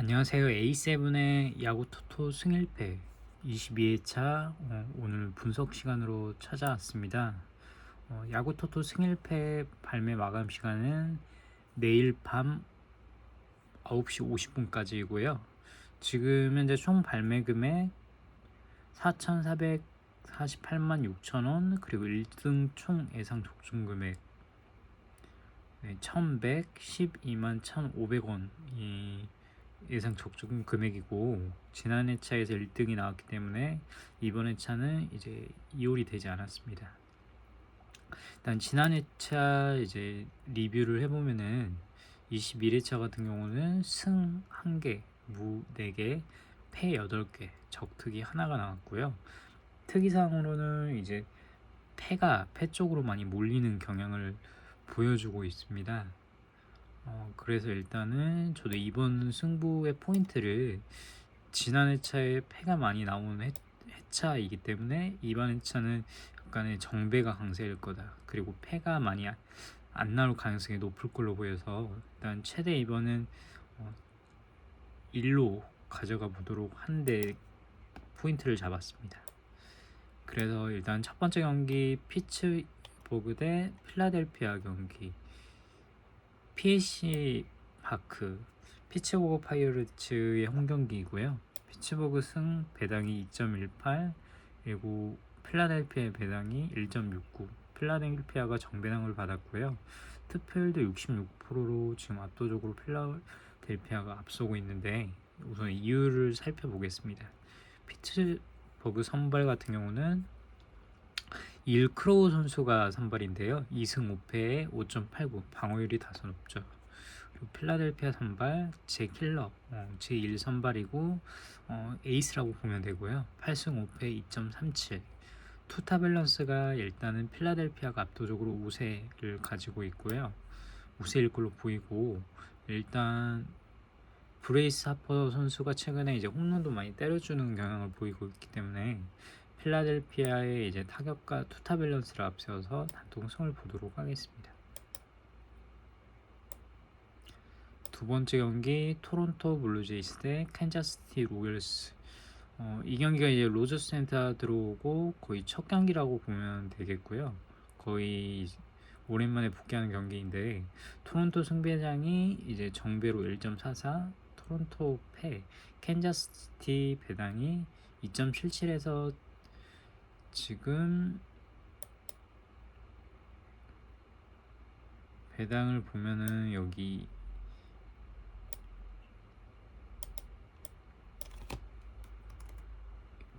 안녕하세요. A7의 야구 토토 승일패 22회차 어, 오늘 분석 시간으로 찾아왔습니다. 어, 야구 토토 승일패 발매 마감 시간은 내일 밤 9시 50분까지이고요. 지금 현재 총 발매 금액 4,448만 6천 원 그리고 1등 총 예상 적중 금액 네, 1,112만 1,500원이 예상 적중 금액이고 지난 회차에서 1등이 나왔기 때문에 이번 회차는 이제 이홀이 되지 않았습니다. 일단 지난 회차 이제 리뷰를 해보면은 21회차 같은 경우는 승 1개, 무 4개, 패 8개, 적특이 하나가 나왔고요. 특이사항으로는 이제 패가 패 쪽으로 많이 몰리는 경향을 보여주고 있습니다. 어, 그래서 일단은 저도 이번 승부의 포인트를 지난 회차에 패가 많이 나오는 회, 회차이기 때문에 이번 회차는 약간의 정배가 강세일 거다. 그리고 패가 많이 안, 안 나올 가능성이 높을 걸로 보여서 일단 최대 이번은 어, 1로 가져가 보도록 한데 포인트를 잡았습니다. 그래서 일단 첫 번째 경기 피츠버그 대 필라델피아 경기 PAC 파크 피츠버그 파이어츠의 홈경기이고요. 피츠버그 승 배당이 2.18 그리고 필라델피아의 배당이 1.69 필라델피아가 정배당을 받았고요. 투표율도 66%로 지금 압도적으로 필라델피아가 앞서고 있는데 우선 이유를 살펴보겠습니다. 피츠버그 선발 같은 경우는 일 크로우 선수가 선발인데요. 2승 5패에 5.89 방어율이 다소 높죠. 필라델피아 선발 제 킬러 어, 제1 선발이고 어, 에이스라고 보면 되고요. 8승 5패 2.37 투타 밸런스가 일단은 필라델피아가 압도적으로 우세를 가지고 있고요. 우세일 걸로 보이고 일단 브레이스 하퍼 선수가 최근에 이제 홈런도 많이 때려주는 경향을 보이고 있기 때문에 필라델피아의 이제 타격과 투타 밸런스를 앞세워서 단통성을 보도록 하겠습니다. 두 번째 경기 토론토 블루제이스 대 캔자스시티 로열스. 어, 이 경기가 이제 로저스 센터 들어오고 거의 첫 경기라고 보면 되겠고요. 거의 오랜만에 복귀하는 경기인데 토론토 승배장이 이제 정배로 1.44, 토론토 패, 캔자스시티 배당이 2.77에서 지금 배당을 보면은 여기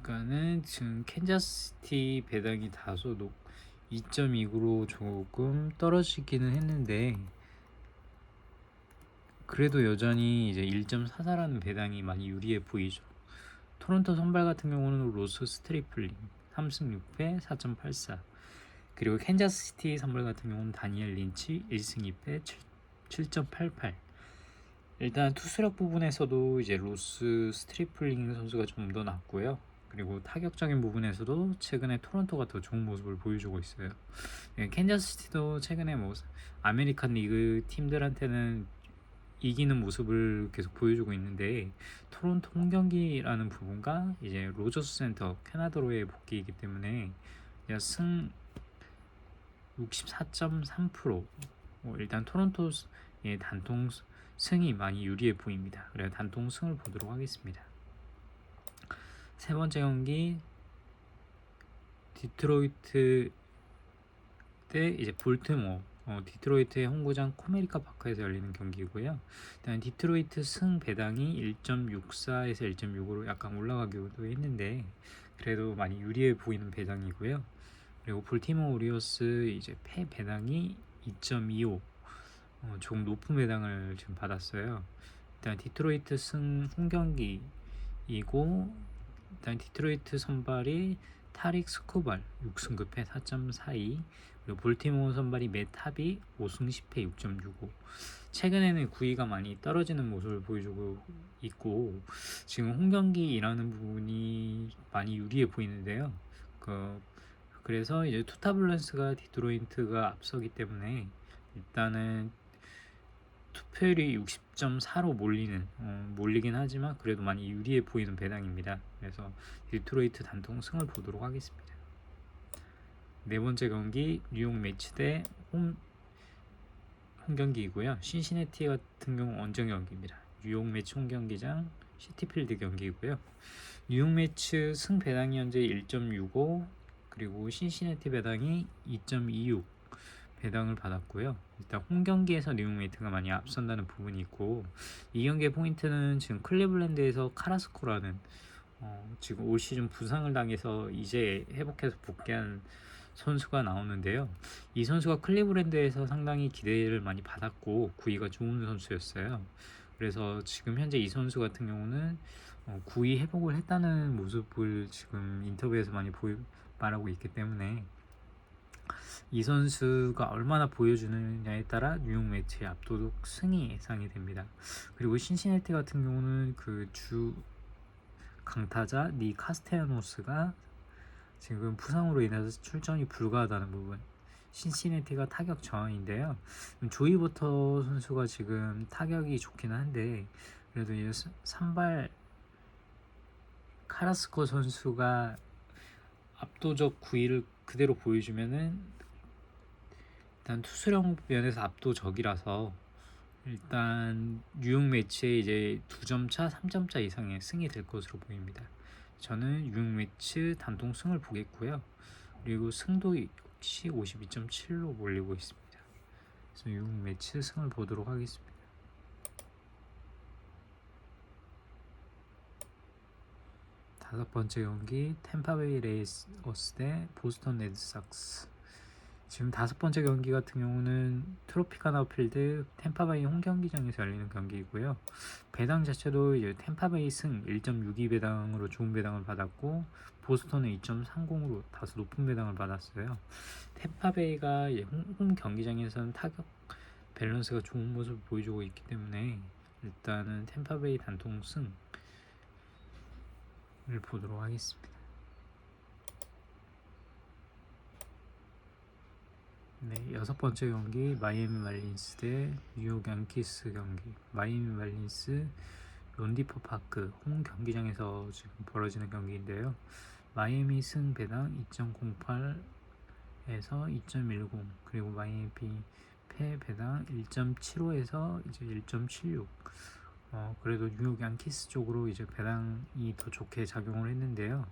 그러니까는 지금 캔자스시티 배당이 다소 높 2.29로 조금 떨어지기는 했는데 그래도 여전히 이제 1.44라는 배당이 많이 유리해 보이죠. 토론토 선발 같은 경우는 로스 스트리플링 3승 6패 4.84 그리고 캔자스시티 선발 같은 경우는 다니엘 린치 1승 2패 7.88 일단 투수력 부분에서도 이제 로스 스트리플링 선수가 좀 더 낫고요. 그리고 타격적인 부분에서도 최근에 토론토가 더 좋은 모습을 보여주고 있어요. 예, 캔자스시티도 최근에 뭐 아메리칸 리그 팀들한테는 이기는 모습을 계속 보여주고 있는데 토론토 홈경기라는 부분과 이제 로저스 센터 캐나다로의 복귀이기 때문에 승 64.3%뭐 일단 토론토의 단통 승이 많이 유리해 보입니다. 그래서 단통 승을 보도록 하겠습니다. 세 번째 경기 디트로이트 대 이제 볼트모 어, 디트로이트의 홈구장 코메리카 파크에서 열리는 경기고요. 일단 디트로이트 승 배당이 1.64에서 1.65로 약간 올라가기도 했는데 그래도 많이 유리해 보이는 배당이고요. 그리고 볼티모 오리오스 이제 패 배당이 2.25 어, 조금 높은 배당을 지금 받았어요. 일단 디트로이트 승 홈경기이고 일단 디트로이트 선발이 타릭 스코발 6승 급패 4.42 그리고 볼티모어 선발이 메탑이 5승 10패 6.65 최근에는 구위가 많이 떨어지는 모습을 보여주고 있고 지금 홈경기라는 부분이 많이 유리해 보이는데요. 그 그래서 이제 투타 밸런스가 디트로이트가 앞서기 때문에 일단은 투표율이 60.4로 몰리는 어, 몰리긴 하지만 그래도 많이 유리해 보이는 배당입니다. 그래서 디트로이트 단통 승을 보도록 하겠습니다. 네 번째 경기 뉴욕 매치 대홈 홈 경기이고요. 신시내티 같은 경우 원정 경기입니다. 뉴욕 매치 홈 경기장 시티필드 경기이고요. 뉴욕 매치 승 배당이 현재 1.65 그리고 신시내티 배당이 2.26 배당을 받았고요. 일단 홈 경기에서 뉴욕 메이트가 많이 앞선다는 부분이 있고 이 경기의 포인트는 지금 클리블랜드에서 카라스코라는 어, 지금 올 시즌 부상을 당해서 이제 회복해서 복귀한 선수가 나오는데요. 이 선수가 클리브랜드에서 상당히 기대를 많이 받았고 구위가 좋은 선수였어요. 그래서 지금 현재 이 선수 같은 경우는 어, 구위 회복을 했다는 모습을 지금 인터뷰에서 많이 보이, 말하고 있기 때문에 이 선수가 얼마나 보여주느냐에 따라 뉴욕 매치의 압도적 승이 예상이 됩니다. 그리고 신시내티 같은 경우는 그 주 강타자 니 카스테야노스가 지금 부상으로 인해서 출전이 불가하다는 부분. 신시내티가 타격 저항인데요. 조이 버터 선수가 지금 타격이 좋긴 한데 그래도 이 선발 카라스코 선수가 압도적 구위를 그대로 보여주면은 일단 투수력 면에서 압도적이라서 일단 뉴욕 매치에 이제 2점 차, 3점 차 이상의 승이 될 것으로 보입니다. 저는 뉴욕 매치 단통 승을 보겠고요. 그리고 승도 역시 52.7로 몰리고 있습니다. 그래서 뉴욕 매치 승을 보도록 하겠습니다. 다섯 번째 경기 템파베이 레이어스 대 보스턴 레드삭스 지금 다섯 번째 경기 같은 경우는 트로피카나 필드 템파베이 홈 경기장에서 열리는 경기이고요. 배당 자체도 이제 템파베이 승 1.62 배당으로 좋은 배당을 받았고 보스턴은 2.30으로 다소 높은 배당을 받았어요. 템파베이가 홈, 홈 경기장에서는 타격 밸런스가 좋은 모습을 보여주고 있기 때문에 일단은 템파베이 단통 승 을 보도록 하겠습니다. 네, 여섯 번째 경기 마이애미 말린스 대 뉴욕 양키스 경기. 마이애미 말린스 론디퍼 파크 홈 경기장에서 지금 벌어지는 경기인데요. 마이애미 승 배당 2.08에서 2.10 그리고 마이애미 패 배당 1.75에서 이제 1.76 어, 그래도 뉴욕 양키스 쪽으로 이제 배당이 더 좋게 작용을 했는데요.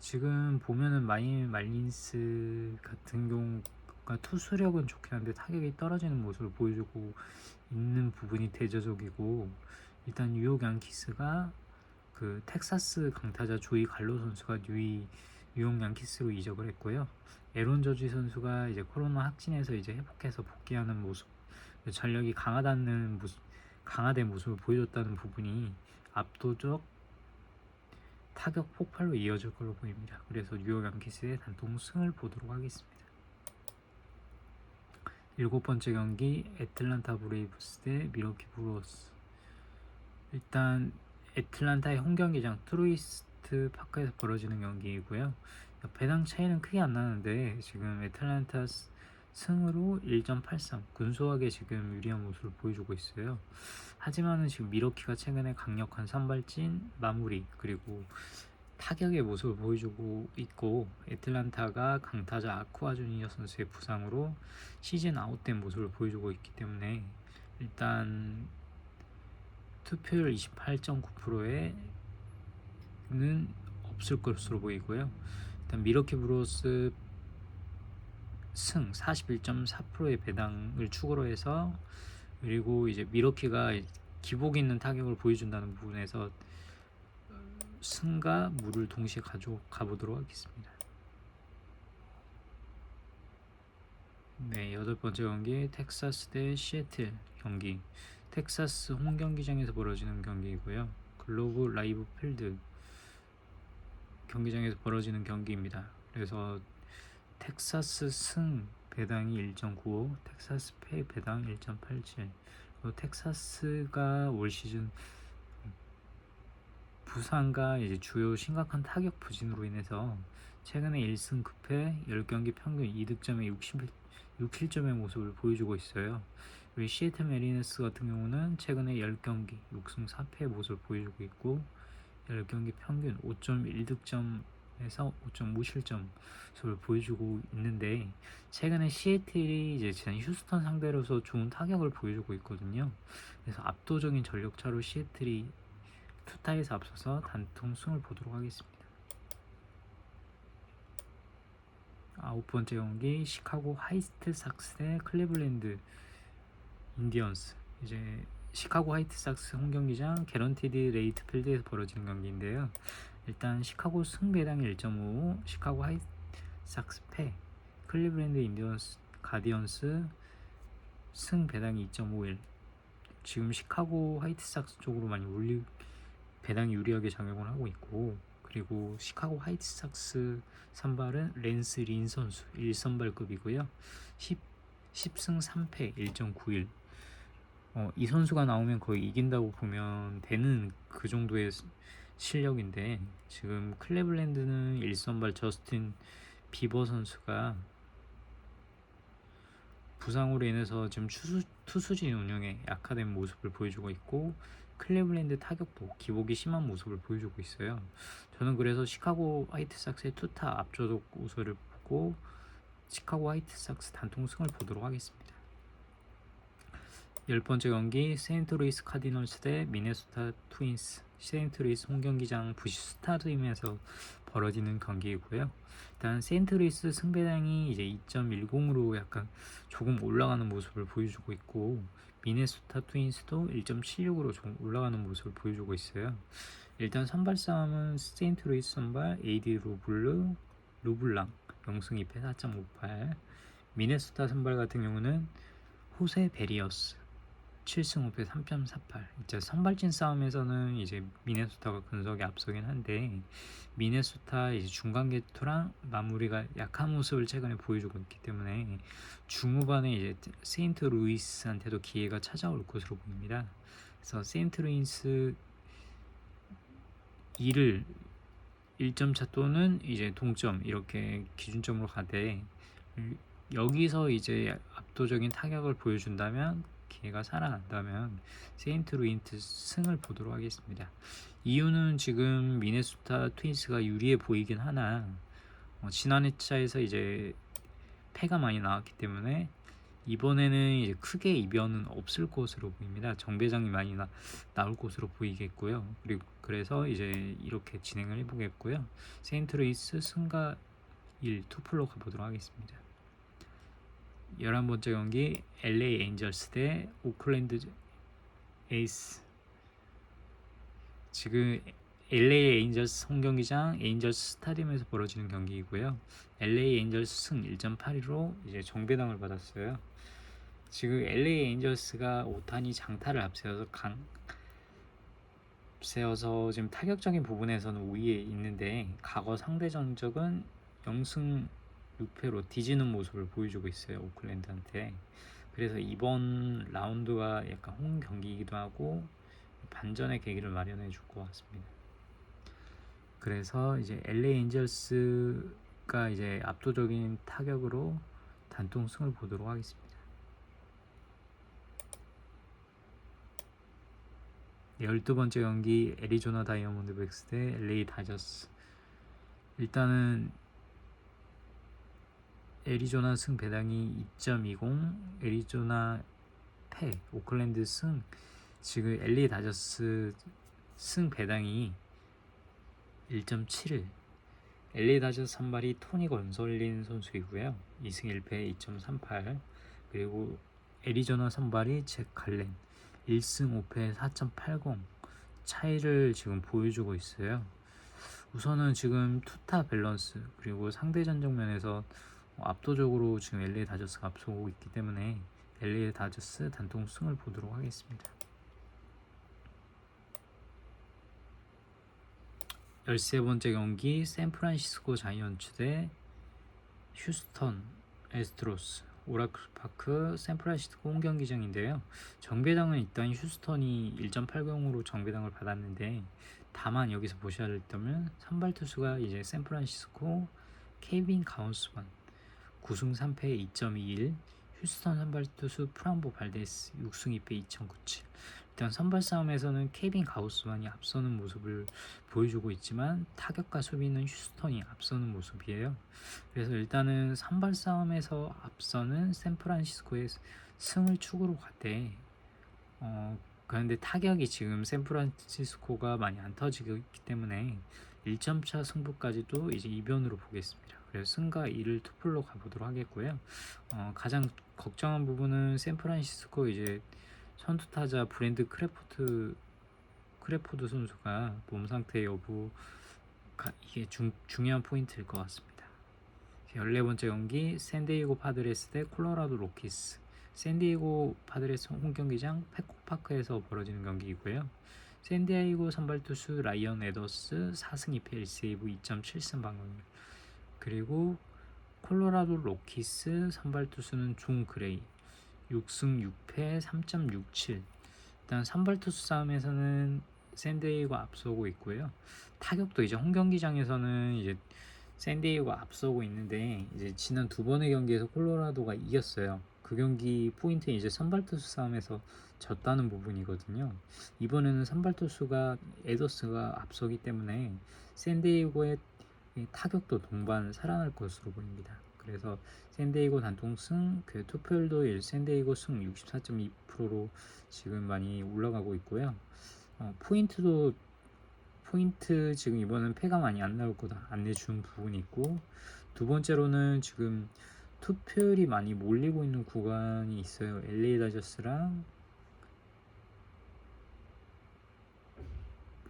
지금 보면은 마이애미 말린스 같은 경우가 투수력은 좋긴 한데 타격이 떨어지는 모습을 보여주고 있는 부분이 대조적이고 일단 뉴욕 양키스가 그 텍사스 강타자 조이 갈로 선수가 뉴이 뉴욕 양키스로 이적을 했고요. 에론 저지 선수가 이제 코로나 확진해서 이제 회복해서 복귀하는 모습, 전력이 강하다는 모습, 강화된 모습을 보여줬다는 부분이 압도적 타격 폭발로 이어질 걸로 보입니다. 그래서 뉴욕 양키스의 단통 승을 보도록 하겠습니다. 일곱 번째 경기 애틀란타 브레이브스 대 미러키 브루어스. 일단 애틀란타의 홈 경기장 트루이스트 파크에서 벌어지는 경기이고요. 배당 차이는 크게 안 나는데 지금 애틀란타 승으로 1.83 근소하게 지금 유리한 모습을 보여주고 있어요. 하지만은 지금 미러키가 최근에 강력한 선발진 마무리 그리고 타격의 모습을 보여주고 있고 애틀란타가 강타자 아쿠아 주니어 선수의 부상으로 시즌 아웃된 모습을 보여주고 있기 때문에 일단 투표율 28.9%에는 없을 것으로 보이고요. 일단 미러키 브로스 승 41.4%의 배당을 추구로 해서 그리고 이제 미러키가 기복 있는 타격을 보여준다는 부분에서 승과 무를 동시에 가져가 보도록 하겠습니다. 네, 여덟 번째 경기 텍사스 대 시애틀 경기. 텍사스 홈 경기장에서 벌어지는 경기이고요. 글로브 라이브 필드 경기장에서 벌어지는 경기입니다. 그래서 텍사스 승 배당이 1.95, 텍사스 패 배당 1.87. 텍사스가 올 시즌 부상과 이제 주요 심각한 타격 부진으로 인해서 최근에 1승 9패 10경기 평균 2득점에 60, 67점의 모습을 보여주고 있어요. 그리고 시애틀 메리너스 같은 경우는 최근에 10경기 6승 4패의 모습을 보여주고 있고 10경기 평균 5.1득점 에서 5.5실점을 보여주고 있는데 최근에 시애틀이 이제 지난 휴스턴 상대로서 좋은 타격을 보여주고 있거든요. 그래서 압도적인 전력차로 시애틀이 투타에서 앞서서 단통 승을 보도록 하겠습니다. 아홉 번째 경기 시카고 화이트 삭스 대 클리블랜드 인디언스 이제 시카고 화이트 삭스 홈 경기장 개런티드 레이트 필드에서 벌어지는 경기인데요. 일단 시카고 승배당이 1.5, 시카고 화이트 삭스 패, 클리블랜드 인디언스 가디언스 승배당이 2.51. 지금 시카고 화이트 삭스 쪽으로 많이 올리 배당이 유리하게 작용을 하고 있고 그리고 시카고 화이트 삭스 선발은 랜스 린 선수 1선발급이고요. 10, 10승 3패 1.91. 어, 이 선수가 나오면 거의 이긴다고 보면 되는 그 정도의 스- 실력인데 지금 클레블랜드는 1선발 저스틴 비버 선수가 부상으로 인해서 지금 투수, 투수진 운영에 약화된 모습을 보여주고 있고 클레블랜드 타격도 기복이 심한 모습을 보여주고 있어요. 저는 그래서 시카고 화이트삭스의 투타 압조적 우세를 보고 시카고 화이트삭스 단통승을 보도록 하겠습니다. 열 번째 경기 세인트루이스 카디널스 대 미네소타 트윈스 세인트루이스 홈경기장 부시 스타디움에서 벌어지는 경기이고요. 일단 세인트루이스 승배당이 이제 2.10으로 약간 조금 올라가는 모습을 보여주고 있고 미네소타 트윈스도 1.76으로 좀 올라가는 모습을 보여주고 있어요. 일단 선발 싸움은 세인트루이스 선발 AD 루블르 루블랑 0승 2패 4.58 미네소타 선발 같은 경우는 호세 베리어스 7승 5패 3.48 이제 선발진 싸움에서는 이제 미네소타가 근석에 앞서긴 한데 미네소타 이제 중간 개투랑 마무리가 약한 모습을 최근에 보여주고 있기 때문에 중후반에 이제 세인트 루이스한테도 기회가 찾아올 것으로 보입니다. 그래서 세인트 루이스 2를 1점 차 또는 이제 동점 이렇게 기준점으로 가되 여기서 이제 압도적인 타격을 보여준다면 기회가 살아난다면 세인트 루인트 승을 보도록 하겠습니다. 이유는 지금 미네소타 트윈스가 유리해 보이긴 하나 어, 지난 회차에서 이제 패가 많이 나왔기 때문에 이번에는 이제 크게 이변은 없을 것으로 보입니다. 정배장이 많이 나, 나올 것으로 보이겠고요. 그리고 그래서 이제 이렇게 진행을 해보겠고요. 세인트루이스 승가 1 투플로 가보도록 하겠습니다. 11번째 경기 LA 엔젤스 대 오클랜드 에이스 지금 LA 엔젤스 홈경기장 엔젤스 스타디움에서 벌어지는 경기이고요. LA 엔젤스 승 1.82로 이제 정배당을 받았어요. 지금 LA 엔젤스가 오타니 장타를 앞세워서 강 앞세워서 지금 타격적인 부분에서는 우위에 있는데 과거 상대 전적은 0승 6패로 뒤지는 모습을 보여주고 있어요 오클랜드한테. 그래서 이번 라운드가 약간 홈 경기이기도 하고 반전의 계기를 마련해 줄 것 같습니다. 그래서 이제 LA 엔젤스가 이제 압도적인 타격으로 단통승을 보도록 하겠습니다. 열두 번째 경기 애리조나 다이아몬드백스 대 LA 다저스. 일단은 애리조나 승 배당이 2.20 애리조나 패 오클랜드 승 지금 LA 다저스 승 배당이 1.71 LA 다저스 선발이 토니 건솔린 선수이고요. 2승 1패 2.38 그리고 애리조나 선발이 잭 갈렌. 1승 5패 4.80 차이를 지금 보여주고 있어요. 우선은 지금 투타 밸런스 그리고 상대 전적 면에서 압도적으로 지금 LA 다저스가 앞서고 있기 때문에 LA 다저스 단통 승을 보도록 하겠습니다. 13번째 경기 샌프란시스코 자이언츠 대 휴스턴 에스트로스 오라클 파크 샌프란시스코 홈 경기장인데요. 정배당은 일단 휴스턴이 1.80으로 정배당을 받았는데 다만 여기서 보셔야 할 점은 선발 투수가 이제 샌프란시스코 케빈 가운스만 9승 3패 2.21 휴스턴 선발 투수 프람보 발데스 6승 2패 2.97 일단 선발 싸움에서는 케빈 가우스만이 앞서는 모습을 보여주고 있지만 타격과 수비는 휴스턴이 앞서는 모습이에요. 그래서 일단은 선발 싸움에서 앞서는 샌프란시스코의 승을 축으로 갔대. 어, 그런데 타격이 지금 샌프란시스코가 많이 안 터지고 있기 때문에 1점차 승부까지도 이제 이변으로 보겠습니다. 그래서 승과 2를 투플로 가보도록 하겠고요. 어, 가장 걱정한 부분은 샌프란시스코 이제 선두 타자 브랜드 크래포트 크래포드 선수가 몸 상태 여부 가, 이게 중, 중요한 포인트일 것 같습니다. 14번째 경기 샌디에고 파드레스 대 콜로라도 로키스 샌디에고 파드레스 홈 경기장 페코파크에서 벌어지는 경기이고요. 샌디에이고 선발 투수 라이언 에더스 4승 2패 1세이브 2.7승 방어율 그리고 콜로라도 로키스 선발 투수는 존 그레이 6승 6패 3.67 일단 선발 투수 싸움에서는 샌디에이고가 앞서고 있고요. 타격도 이제 홈 경기장에서는 이제 샌디에이고가 앞서고 있는데 이제 지난 두 번의 경기에서 콜로라도가 이겼어요. 그 경기 포인트는 이제 선발 투수 싸움에서 졌다는 부분이거든요. 이번에는 선발 투수가 에더스가 앞서기 때문에 샌디에이고의 이 타격도 동반 살아날 것으로 보입니다. 그래서 샌디에이고 단통승 그 투표율도 1 샌디에이고 승 64.2%로 지금 많이 올라가고 있고요. 어, 포인트도 포인트 지금 이번엔 패가 많이 안 나올 거다 안 내준 부분이 있고 두 번째로는 지금 투표율이 많이 몰리고 있는 구간이 있어요. LA 다저스랑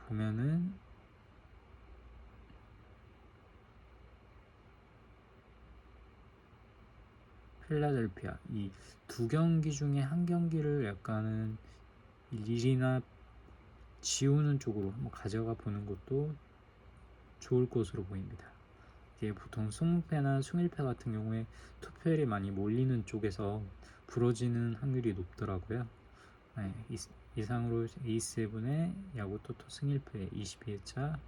보면은 필라델피아 이 두 경기 중에 한 경기를 약간은 일이나 지우는 쪽으로 한번 가져가 보는 것도 좋을 것으로 보입니다. 이게 보통 20패나 21패 같은 경우에 투표율이 많이 몰리는 쪽에서 부러지는 확률이 높더라고요. 네, 이, 이상으로 A7의 야구 토토 승일패 22회차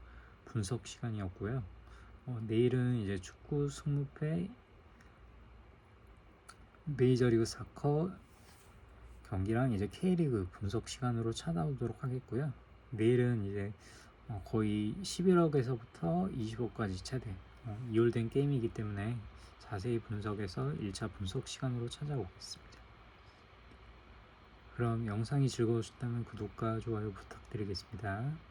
분석 시간이었고요. 어, 내일은 이제 축구 승무패 메이저리그 사커 경기랑 이제 K리그 분석 시간으로 찾아오도록 하겠고요. 내일은 이제 어, 거의 11억에서부터 20억까지 최대 어, 이월된 게임이기 때문에 자세히 분석해서 1차 분석 시간으로 찾아오겠습니다. 그럼 영상이 즐거우셨다면 구독과 좋아요 부탁드리겠습니다.